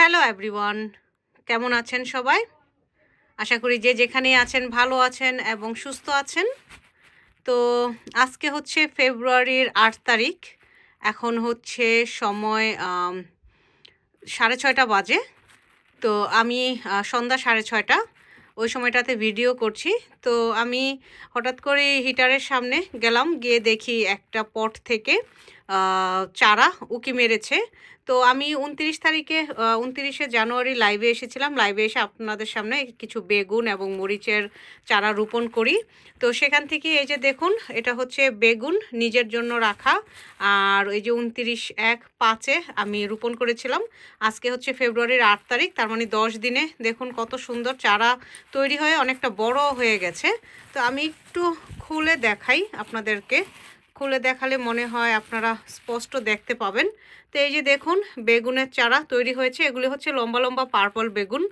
Hello everyone কেমন আছেন সবাই? আশা করি যে যেখানেই আছেন, ভালো আছেন এবং সুস্থ আছেন। তো আজকে হচ্ছে ফেব্রুয়ারির আট তারিখ। এখন হচ্ছে সময় সাড়ে ছয়টা বাজে। তো আমি সন্ধ্যা সাড়ে ছয়টা। ওই সময়টাতে ভিডিও করছি। তো আমি হঠাৎ করে হিটারের সামনে গেলাম, গিয়ে দেখি একটা পট থেকে চারা উকি মেরেছে। তো আমি উনত্রিশ তারিখে উনত্রিশে জানুয়ারি লাইভে এসেছিলাম। লাইভে এসে আপনাদের সামনে কিছু বেগুন এবং মরিচের চারা রোপণ করি। তো সেখান থেকে এই যে দেখুন, এটা হচ্ছে বেগুন নিজের জন্য রাখা। আর এই যে উনত্রিশ এক পাঁচে আমি রোপণ করেছিলাম। আজকে হচ্ছে ফেব্রুয়ারির আট তারিখ, তার মানে দশ দিনে দেখুন কত সুন্দর চারা তৈরি হয়ে অনেকটা বড় হয়ে গেছে। তো আমি একটু খুলে দেখাই আপনাদেরকে। খুলে দেখালে মনে হয় আপনারা স্পষ্ট দেখতে পাবেন। তো এই যে দেখুন, বেগুনের চারা তৈরি হয়েছে। এগুলি হচ্ছে লম্বা লম্বা পার্পল বেগুন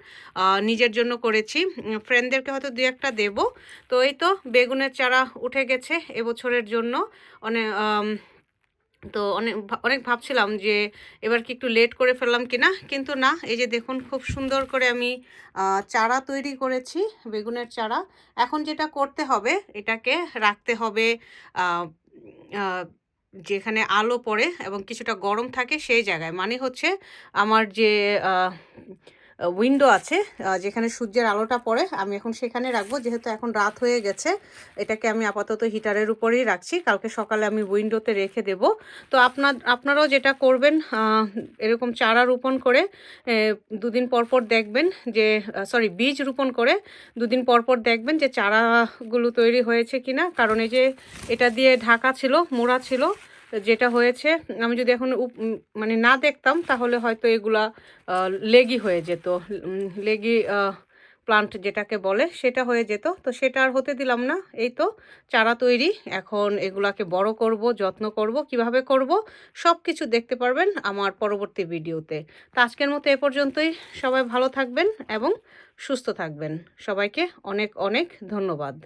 নিজের জন্য করেছি। ফ্রেন্ডদেরকে হয়তো দু একটা দেবো। তো এই তো বেগুনের চারা উঠে গেছে এবছরের জন্য। অনেক তো অনেক অনেক ভাবছিলাম যে এবার কি একটু লেট করে ফেললাম কিনা, কিন্তু না। এই যে দেখুন, খুব সুন্দর করে আমি চারা তৈরি করেছি, বেগুনের চারা। এখন যেটা করতে হবে, এটাকে রাখতে হবে যেখানে আলো পড়ে এবং কিছুটা গরম থাকে সেই জায়গায়। মানে হচ্ছে আমার যে উইন্ডো আছে যেখানে সূর্যের আলোটা পড়ে। আমি এখন সেখানে রাখব, যেহেতু এখন রাত হয়ে গেছে, এটাকে আমি আপাতত হিটারের উপরেই রাখছি। কালকে সকালে আমি উইন্ডোতে রেখে দেব। তো আপনার আপনারাও যেটা করবেন এরকম চারা রোপণ করে দুদিন পর পর দেখবেন যে সরি বীজ রোপণ করে দুদিন পর পর দেখবেন যে চারাগুলো তৈরি হয়েছে কিনা। কারণ এই যে এটা দিয়ে ঢাকা ছিল, মোড়া ছিল যেটা হয়েছে, আমি যদি এখন মানে না দেখতাম, তাহলে হয়তো এগুলা লেগি হয়ে যেত। লেগি প্লান্ট যেটাকে বলে, সেটা হয়ে যেত। তো সেটা আর হতে দিলাম না। এই তো চারা তৈরি, এখন এগুলাকে বড় করব, যত্ন করব, কীভাবে করব সব কিছু দেখতে পারবেন আমার পরবর্তী ভিডিওতে। তো আজকের মতো এ পর্যন্তই। সবাই ভালো থাকবেন এবং সুস্থ থাকবেন। সবাইকে অনেক অনেক ধন্যবাদ।